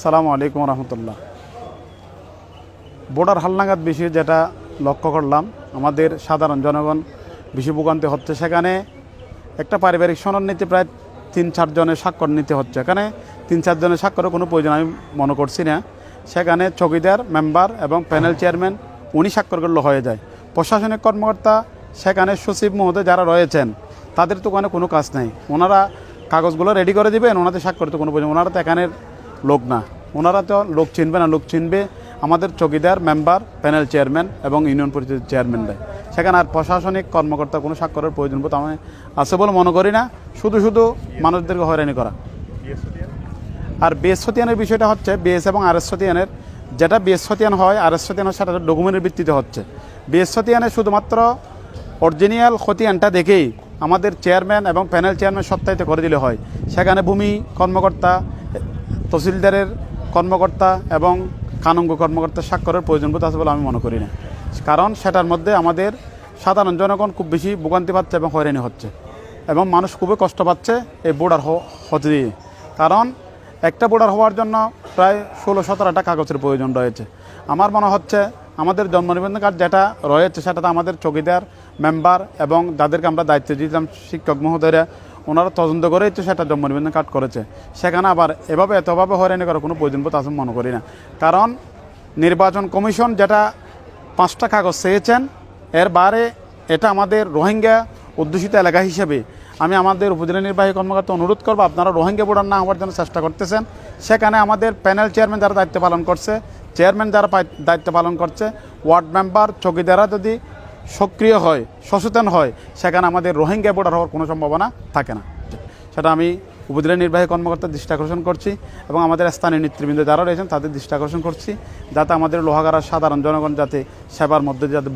সালামু আলাইকুম রহমতুল্লাহ। বোর্ডার হালনাগাদ বিষয়ে যেটা লক্ষ্য করলাম, আমাদের সাধারণ জনগণ বেশি ভোগান্তি হচ্ছে সেখানে একটা পারিবারিক সনদ নিতে প্রায় তিন চারজনের স্বাক্ষর নিতে হচ্ছে। এখানে তিন চারজনের স্বাক্ষরের কোনো প্রয়োজন আমি মনে করছি না। সেখানে চকিদার, মেম্বার এবং প্যানেল চেয়ারম্যান উনি স্বাক্ষর করলে হয়ে যায়। প্রশাসনিক কর্মকর্তা সেখানে সচিব মহোদয় যারা রয়েছেন, তাদের তো কোনো কাজ নেই। ওনারা কাগজগুলো রেডি করে দিবেন, ওনাদের স্বাক্ষর তো কোনো প্রয়োজন, ওনারা তো এখানের লোক না। ওনারা তো লোক চিনবে না, লোক চিনবে আমাদের চকিদার মেম্বার, প্যানেল চেয়ারম্যান এবং ইউনিয়ন পরিষদের চেয়ারম্যানরা সেখানে আর প্রশাসনিক কর্মকর্তা কোনো স্বাক্ষরের প্রয়োজন বোধ আমি আছে বলে মনে করি না। শুধু শুধু মানুষদেরকে হয়রানি করা। আর বিএস সতিয়ানের বিষয়টা হচ্ছে, বিএস এবং আর যেটা বিএস সতিয়ান হয় আর সতিয়ানের সাথে ডকুমেন্টের ভিত্তিতে হচ্ছে। বিএস শুধুমাত্র অরিজিনিয়াল খতিয়ানটা দেখেই আমাদের চেয়ারম্যান এবং প্যানেল চেয়ারম্যান সত্যায়িত করে দিলে হয়। সেখানে ভূমি, কর্মকর্তা তহসিলদারের কর্মকর্তা এবং কানুঙ্গ কর্মকর্তা স্বাক্ষরের প্রয়োজন বোধ আছে বলে আমি মনে করি না। কারণ সেটার মধ্যে আমাদের সাধারণ জনগণ খুব বেশি ভোগান্তি পাচ্ছে এবং হয়রানি হচ্ছে এবং মানুষ খুবই কষ্ট পাচ্ছে এই বোর্ডার হতে দিয়ে। কারণ একটা বোর্ডার হওয়ার জন্য প্রায় ষোলো সতেরোটা কাগজের প্রয়োজন রয়েছে। আমার মনে হচ্ছে আমাদের জন্ম নিবন্ধন কার্ড যেটা রয়েছে সেটাতে আমাদের চকিদার মেম্বার এবং যাদেরকে আমরা দায়িত্ব দিয়েছিলাম শিক্ষক মহোদয়রা ওনারা তদন্ত করেই তো সেটা জন্ম নিবন্ধন করেছে। সেখানে আবার এভাবে, এতভাবে হয়রানি করার কোনো প্রয়োজন বোধ আছে মনে করি না। কারণ নির্বাচন কমিশন যেটা পাঁচটা কাগজ চেয়েছেন, এর বারে এটা আমাদের রোহিঙ্গা অধ্যুষিত এলাকা হিসেবে আমি আমাদের উপজেলা নির্বাহী কর্মকর্তা অনুরোধ করব, আপনারা রোহিঙ্গা বোর্ডার না হওয়ার জন্য চেষ্টা করতেছেন। সেখানে আমাদের প্যানেল চেয়ারম্যান যারা দায়িত্ব পালন করছে, চেয়ারম্যান যারা দায়িত্ব পালন করছে, ওয়ার্ড মেম্বার চৌকিদারা যদি সক্রিয় হয়, সচেতন হয়, সেখানে আমাদের রোহিঙ্গা বর্ডার হওয়ার কোনো সম্ভাবনা থাকে না। সেটা আমি উপজেলা নির্বাহী কর্মকর্তার দৃষ্টি আকর্ষণ করছি এবং আমাদের স্থানীয় নেতৃবৃন্দ যারা রয়েছেন তাদের দৃষ্টি আকর্ষণ করছি, যাতে আমাদের লোহাগাড়ার সাধারণ জনগণ যাতে সেবার মধ্যে যাতে